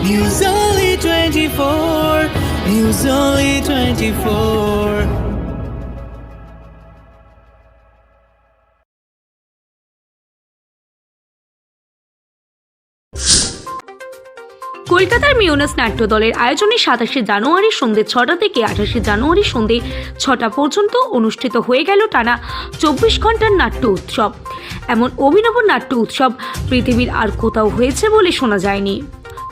News Only 24. News Only 24. কলকাতার মিউনাস নাট্য দলের আয়োজনে সাতাশে জানুয়ারি সন্ধ্যে ছটা থেকে আঠাশে জানুয়ারি সন্ধ্যে ছটা পর্যন্ত অনুষ্ঠিত হয়ে গেল টানা চব্বিশ ঘণ্টার নাট্য উৎসব এমন অভিনব নাট্য উৎসব পৃথিবীর আর কোথাও হয়েছে বলে শোনা যায়নি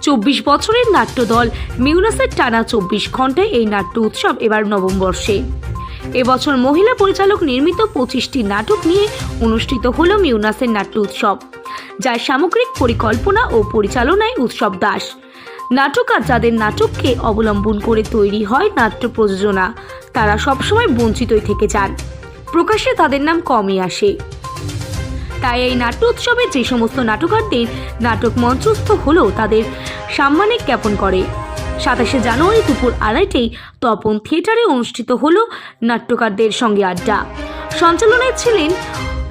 চব্বিশ বছরের নাট্য দল মিউনাসের টানা চব্বিশ ঘন্টায় এই নাট্য উৎসব এবার নবম বর্ষে। এবছর মহিলা পরিচালক নির্মিত পঁচিশটি নাটক নিয়ে অনুষ্ঠিত হল মিউনাসের নাট্য উৎসব, যার সামগ্রিক পরিকল্পনা ও পরিচালনায় উৎসব দাস। নাটকার যাদের নাটককে অবলম্বন করে তৈরি হয় নাট্য প্রযোজনা, তারা সবসময় বঞ্চিতই থেকে যান। প্রকাশ্যে তাদের নাম কমই আসে। তাই এই নাট্য উৎসবে যে সমস্ত নাটকারদের নাটক মঞ্চস্থ হলেও তাদের সাম্মানিক জ্ঞাপন করে। সাতাশে জানুয়ারি দুপুর আড়াইটেই তপন থিয়েটারে অনুষ্ঠিত হলো নাট্যকারদের সঙ্গে আড্ডা। সঞ্চালনায় ছিলেন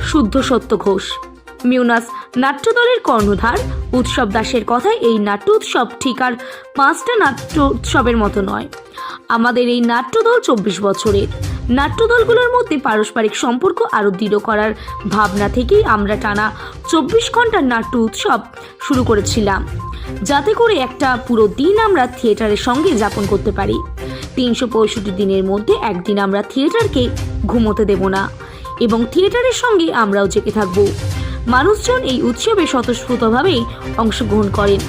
শুদ্ধ সত্য ঘোষ। মিউনাস নাট্য দলের কর্ণধার উৎসব দাসের কথায় এই নাট্য উৎসব ঠিক আর পাঁচটা নাট্য উৎসবের মতো নয়। আমাদের এই নাট্যদল চব্বিশ বছরের। নাট্যদলগুলোর মধ্যে পারস্পরিক সম্পর্ক আরও দৃঢ় করার ভাবনা থেকেই আমরা টানা চব্বিশ ঘণ্টার নাট্য উৎসব শুরু করেছিলাম। যাতে করে একটা পুরো দিন আমরা থিয়েটারের সঙ্গে যাপন করতে পারি। তিনশো পঁয়ষট্টি দিনের মধ্যে একদিন আমরা থিয়েটারকে ঘুমোতে দেব না এবং থিয়েটারের সঙ্গে আমরাও জেগে থাকব। মানুষজন এই উৎসবে স্বতঃস্ফূর্তভাবেই অংশগ্রহণ করেন।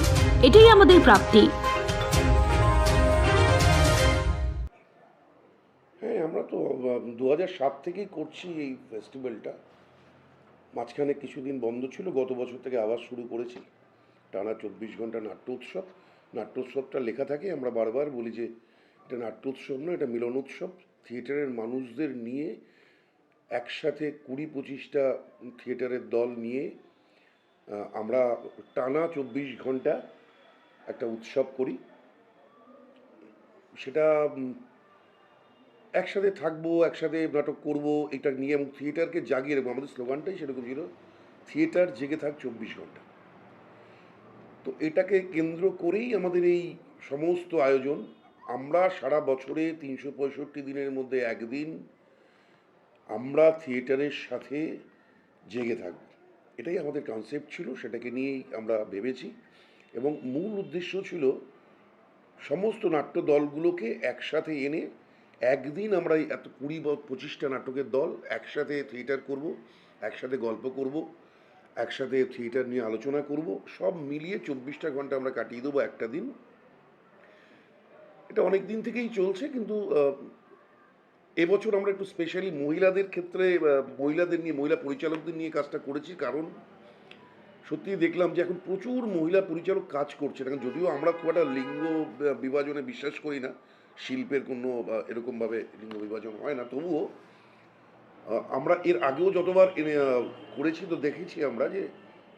এটাই আমাদের প্রাপ্তি। হ্যাঁ আমরা তো দু সাত থেকেই করছি এই ফেস্টিভ্যালটা মাঝখানে কিছুদিন বন্ধ ছিল, গত বছর থেকে আবার শুরু করেছি। টানা চব্বিশ ঘণ্টা নাট্য উৎসব নাট্য উৎসবটা লেখা থাকে, আমরা বারবার বলি যে এটা নাট্য উৎসব নয় এটা মিলন উৎসব থিয়েটারের মানুষদের নিয়ে একসাথে কুড়ি পঁচিশটা থিয়েটারের দল নিয়ে আমরা টানা চব্বিশ ঘণ্টা একটা উৎসব করি। সেটা একসাথে থাকব, একসাথে নাটক করব, এটা নিয়ে এবং থিয়েটারকে জাগিয়ে রাখব। আমাদের স্লোগানটাই সেরকম ছিল, থিয়েটার জেগে থাক চব্বিশ ঘণ্টা। তো এটাকে কেন্দ্র করেই আমাদের এই সমস্ত আয়োজন। আমরা সারা বছরে তিনশো পঁয়ষট্টি দিনের মধ্যে একদিন আমরা থিয়েটারের সাথে জেগে থাকব। এটাই আমাদের কনসেপ্ট ছিল, সেটাকে নিয়েই আমরা ভেবেছি এবং মূল উদ্দেশ্য ছিল সমস্ত নাট্য দলগুলোকে একসাথে এনে একদিন আমরা এত কুড়ি বা পঁচিশটা নাটকের দল একসাথে থিয়েটার করব, একসাথে গল্প করব, একসাথে থিয়েটার নিয়ে আলোচনা করব, সব মিলিয়ে চব্বিশটা ঘণ্টা আমরা কাটিয়ে দেবো একটা দিন। এটা অনেক দিন থেকেই চলছে, কিন্তু এবছর আমরা একটু স্পেশালি মহিলাদের ক্ষেত্রে মহিলাদের নিয়ে, মহিলা পরিচালকদের নিয়ে কাজটা করেছি, কারণ সত্যি দেখলাম যে এখন প্রচুর মহিলা পরিচালক কাজ করছে যদিও আমরা খুব একটা লিঙ্গ বিভাজনে বিশ্বাস করি না শিল্পের কোনো এরকমভাবে লিঙ্গ বিভাজন হয় না। তবুও আমরা এর আগেও যতবার করেছি, তো দেখেছি আমরা যে,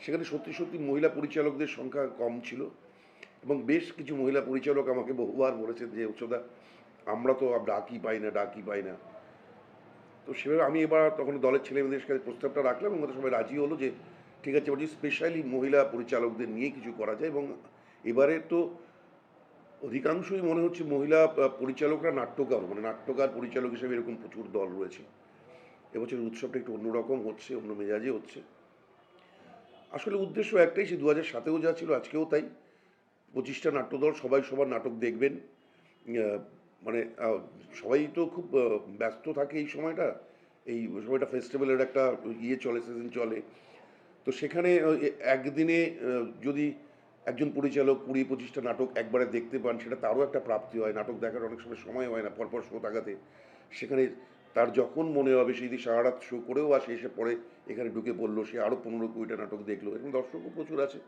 সেখানে সত্যি সত্যি মহিলা পরিচালকদের সংখ্যা কম ছিল। এবং বেশ কিছু মহিলা পরিচালক আমাকে বহুবার বলেছেন যে, উচ্চদা, আমরা তো ডাকই পাই না ডাকই পাই না। তো সেভাবে আমি এবার তখন দলের ছেলে মেয়েদের কাছে প্রস্তাবটা রাখলাম এবং সবাই রাজি হলো যে, ঠিক আছে বলছি স্পেশালি মহিলা পরিচালকদের নিয়ে কিছু করা যায়, এবং এবারে তো অধিকাংশই মনে হচ্ছে মহিলা পরিচালকরা নাট্যকার মানে নাট্যকার পরিচালক হিসেবে এরকম প্রচুর দল রয়েছে। এবছর উৎসবটা একটু অন্যরকম হচ্ছে, অন্য মেজাজে হচ্ছে। আসলে উদ্দেশ্য একটাই, সে দু হাজার সাতেও যা ছিল আজকেও তাই। পঁচিশটা নাট্যদল, সবাই সবার নাটক দেখবেন। মানে সবাই তো খুব ব্যস্ত থাকে এই সময়টা। এই সময়টা ফেস্টিভ্যালের একটা ইয়ে চলে সিজন চলে। তো সেখানে একদিনে যদি একজন পরিচালক কুড়ি পঁচিশটা নাটক একবারে দেখতে পান, সেটা তারও একটা প্রাপ্তি হয়। নাটক দেখার অনেক সময় সময় হয় না, পরপর শো তাকাতে। সেখানে তার যখন মনে হবে সেই দিন সারা রাত শো করেও আসে, এসে পরে এখানে ঢুকে পড়ল সে আরও পনেরো কুড়িটা নাটক দেখল। এরকম দর্শকও প্রচুর আছে।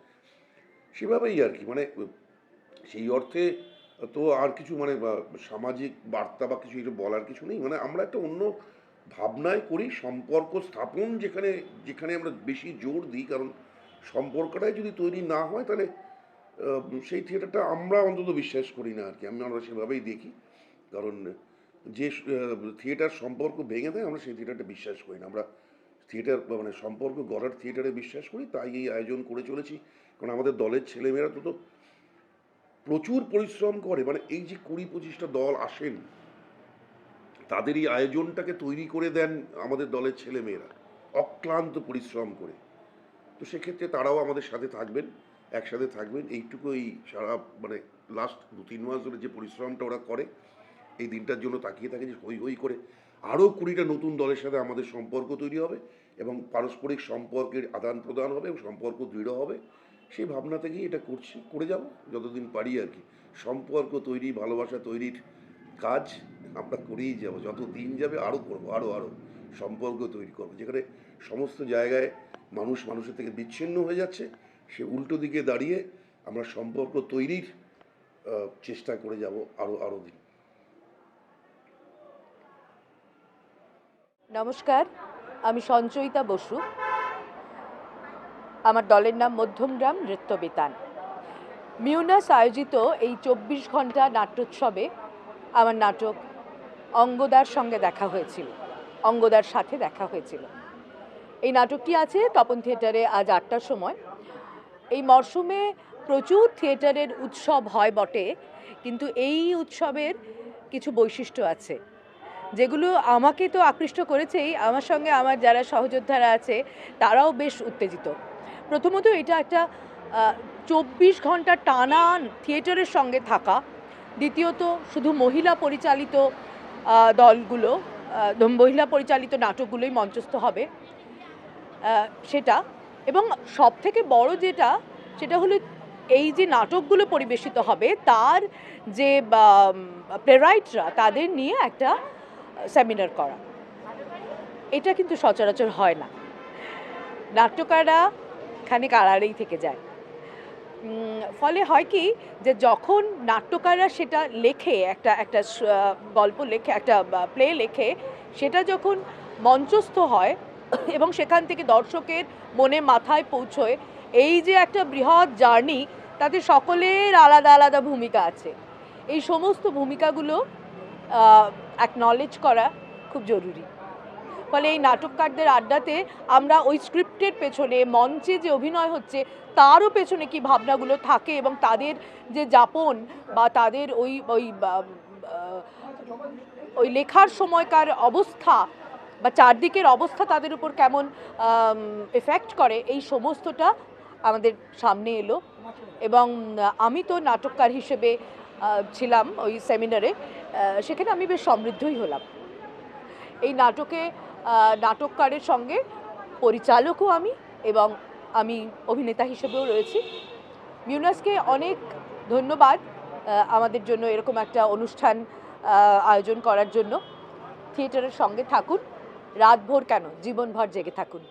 সেভাবেই আর কি মানে সেই অর্থে তো আর কিছু মানে সামাজিক বার্তা বা কিছু এটা বলার কিছু নেই। মানে আমরা একটা অন্য ভাবনায় করি, সম্পর্ক স্থাপন যেখানে যেখানে আমরা বেশি জোর দিই, কারণ সম্পর্কটাই যদি তৈরি না হয় তাহলে সেই থিয়েটারটা আমরা অন্তত বিশ্বাস করি না আর কি। আমি আমরা সেভাবেই দেখি। কারণ যে থিয়েটার সম্পর্ক ভেঙে দেয়, আমরা সেই থিয়েটারটা বিশ্বাস করি না। আমরা থিয়েটার মানে সম্পর্ক গড়ার থিয়েটারে বিশ্বাস করি, তাই এই আয়োজন করে চলেছি। কারণ আমাদের দলের ছেলেমেয়েরা তো তো প্রচুর পরিশ্রম করে। মানে এই যে কুড়ি পঁচিশটা দল আসেন, তাদের এই আয়োজনটাকে তৈরি করে দেন আমাদের দলের ছেলেমেয়েরা। অক্লান্ত পরিশ্রম করে। তো সেক্ষেত্রে তারাও আমাদের সাথে থাকবেন। একসাথে থাকবেন। এইটুকু এই সারা মানে লাস্ট দু তিন মাস ধরে যে পরিশ্রমটা ওরা করে, এই দিনটার জন্য তাকিয়ে থাকে যে হই হই করে আরও কুড়িটা নতুন দলের সাথে আমাদের সম্পর্ক তৈরি হবে এবং পারস্পরিক সম্পর্কের আদান প্রদান হবে এবং সম্পর্ক দৃঢ় হবে। সেই ভাবনা থেকেই এটা করছি, করে যাব যতদিন পারি আর কি। সম্পর্ক তৈরি, ভালোবাসা তৈরির কাজ আমরা করেই যাব। যত দিন যাবে আরও করব, আরও আরও সম্পর্ক তৈরি করব। যেখানে সমস্ত জায়গায় মানুষ মানুষের থেকে বিচ্ছিন্ন হয়ে যাচ্ছে সে উল্টো দিকে দাঁড়িয়ে আমরা সম্পর্ক তৈরির চেষ্টা করে যাব আরও আরও দিন। নমস্কার, আমি সঞ্চয়িতা বসু। আমার দলের নাম মধ্যমগ্রাম, নৃত্যবেতান। মিউনাস আয়োজিত এই চব্বিশ ঘণ্টা নাট্যোৎসবে আমার নাটক অঙ্গদার সঙ্গে দেখা হয়েছিল, অঙ্গদার সাথে দেখা হয়েছিল। এই নাটকটি আছে তপন থিয়েটারে আজ আটটার সময়। এই মরশুমে প্রচুর থিয়েটারের উৎসব হয় বটে, কিন্তু এই উৎসবের কিছু বৈশিষ্ট্য আছে। যেগুলো আমাকে তো আকৃষ্ট করেছেই, আমার সঙ্গে আমার যারা সহযোদ্ধারা আছে, তারাও বেশ উত্তেজিত। প্রথমত এটা একটা চব্বিশ ঘণ্টা টানা থিয়েটারের সঙ্গে থাকা। দ্বিতীয়ত শুধু মহিলা পরিচালিত দলগুলো মহিলা পরিচালিত নাটকগুলোই মঞ্চস্থ হবে সেটা। এবং সব থেকে বড় যেটা, সেটা হলো এই যে নাটকগুলো পরিবেশিত হবে, তার যে প্লেরাইটরা তাদের নিয়ে একটা সেমিনার করা। এটা কিন্তু সচরাচর হয় না। নাট্যকাররা খানিক আড়ালেই থেকে যায়। ফলে হয় কি, যে যখন নাট্যকাররা সেটা লেখে, একটা একটা গল্প লেখে, একটা প্লে লেখে, সেটা যখন মঞ্চস্থ হয় এবং সেখান থেকে দর্শকের মনে মাথায় পৌঁছয় এই যে একটা বৃহৎ জার্নি, তাতে সকলের আলাদা আলাদা ভূমিকা আছে। এই সমস্ত ভূমিকাগুলো অ্যাকনলেজ করা খুব জরুরি। ফলে এই নাটককারদের আড্ডাতে আমরা ওই স্ক্রিপ্টের পেছনে, মঞ্চে যে অভিনয় হচ্ছে, তারও পেছনে কি ভাবনাগুলো থাকে এবং তাদের যে যাপন বা তাদের ওই ওই ওই লেখার সময়কার অবস্থা বা চারদিকের অবস্থা তাদের উপর কেমন এফেক্ট করে, এই সমস্তটা আমাদের সামনে এলো। এবং আমি তো নাটককার হিসেবে ছিলাম ওই সেমিনারে সেখানে আমি বেশ সমৃদ্ধই হলাম। এই নাটকে নাটককারের সঙ্গে পরিচালকও আমি এবং আমি অভিনেতা হিসেবেও রয়েছি। মিউনাসকে অনেক ধন্যবাদ আমাদের জন্য এরকম একটা অনুষ্ঠান আয়োজন করার জন্য। থিয়েটারের সঙ্গে থাকুন। রাতভর কেন? জীবনভর জেগে থাকুন।